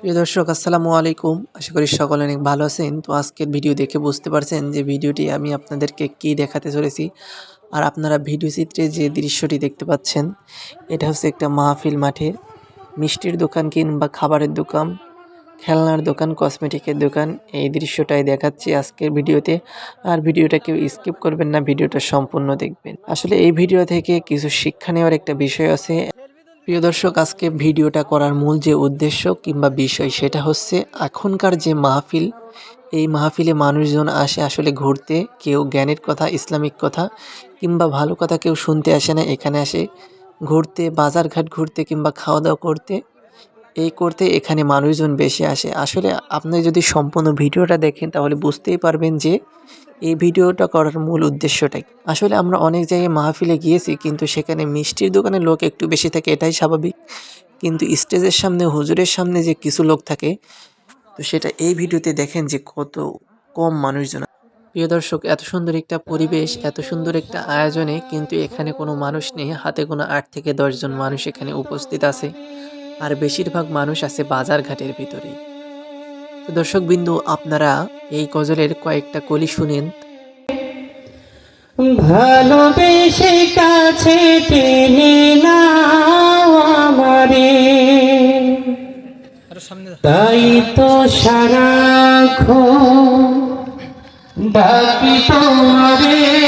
প্রিয় দর্শক, আসসালামু আলাইকুম। আশা করি সকলে অনেক ভালো আছেন। তো আজকের ভিডিও দেখে বুঝতে পারছেন যে ভিডিওটি আমি আপনাদেরকে কি দেখাতে চলেছি। আর আপনারা ভিডিও চিত্রে যে দৃশ্যটি দেখতে পাচ্ছেন, এটা হচ্ছে একটা মাহফিল মাঠের মিষ্টির দোকান কিংবা খাবারের দোকান, খেলনার দোকান, কসমেটিকের দোকান। এই দৃশ্যটাই দেখাচ্ছি আজকের ভিডিওতে। আর ভিডিওটা কেউ স্কিপ করবেন না, ভিডিওটা সম্পূর্ণ দেখবেন। আসলে এই ভিডিও থেকে কিছু শিক্ষা নেওয়ার একটা বিষয় আছে। প্রিয় দর্শক, আজকে ভিডিওটা করার মূল যে উদ্দেশ্য কিংবা বিষয় সেটা হচ্ছে এখনকার যে মাহফিল, এই মাহফিলে মানুষজন আসে আসলে ঘুরতে, কেউ জ্ঞানের কথা, ইসলামিক কথা কিংবা ভালো কথা কেউ শুনতে আসে না, এখানে আসে ঘুরতে, বাজারঘাট ঘুরতে কিংবা খাওয়া দাওয়া করতে। এই করতে এখানে মানুষজন বেশি আসে। আসলে আপনি যদি সম্পূর্ণ ভিডিওটা দেখেন, তাহলে বুঝতেই পারবেন যে এই ভিডিওটা করার মূল উদ্দেশ্যটাই। আসলে আমরা অনেক জায়গায় মাহফিলে গিয়েছি, কিন্তু সেখানে মিষ্টির দোকানে লোক একটু বেশি থাকে, এটাই স্বাভাবিক। কিন্তু স্টেজের সামনে, হুজুরের সামনে যে কিছু লোক থাকে, তো সেটা এই ভিডিওতে দেখেন যে কত কম মানুষজন প্রিয় দর্শক, এত সুন্দর একটা পরিবেশ, এত সুন্দর একটা আয়োজনে কিন্তু এখানে কোনো মানুষ নেই। হাতে কোনো আট থেকে দশজন মানুষ এখানে উপস্থিত আছে। আর বেশিরভাগ মানুষ আছে বাজার ঘাটের ভিতরেই। তো দর্শক বিন্দু আপনারা এই গজলের কয়েকটা কলি শুনেন। ভালোবেসে কাছে টেনে নাও আমারে। তাই তো সারাক্ষণ ডাকি তোমারে।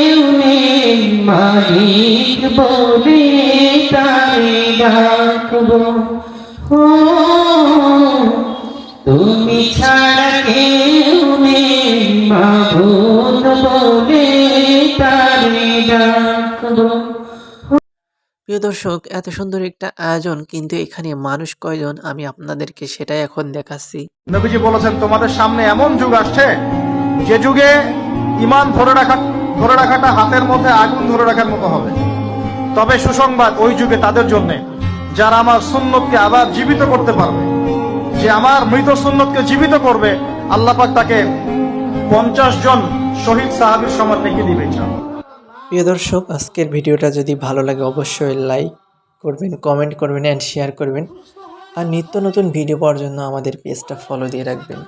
মালিক বলে তাই ডাকবো। ও তুমি ছাড়া কেউ নেই মাবুদ বলে তারে ডাকবো। প্রিয় দর্শক এত সুন্দর একটা আয়োজন কিন্তু এখানে মানুষ কয়জন আমি আপনাদেরকে সেটাই এখন দেখাচ্ছি। নবীজি বলেছেন তোমাদের সামনে এমন যুগ আসছে যে যুগে ইমান ধরে রাখা ধরে রাখাটা হাতের মধ্যে আগুন ধরে রাখার মতো হবে। তবে সুসংবাদ ওই যুগে তাদের জন্য, যারা আমার সুন্নতকে আবার জীবিত করতে পারবে, যে আমার মৃত সুন্নতকে জীবিত করবে, আল্লাহ পাক তাকে পঞ্চাশ জন শহীদ সাহাবির সমান রেখে দিবে প্রিয় দর্শক, আজকের ভিডিওটা যদি ভালো লাগে, অবশ্যই লাইক করবেন, কমেন্ট করবেন অ্যান্ড শেয়ার করবেন। আর নিত্য নতুন ভিডিও পাওয়ার জন্য আমাদের পেজটা ফলো দিয়ে রাখবেন।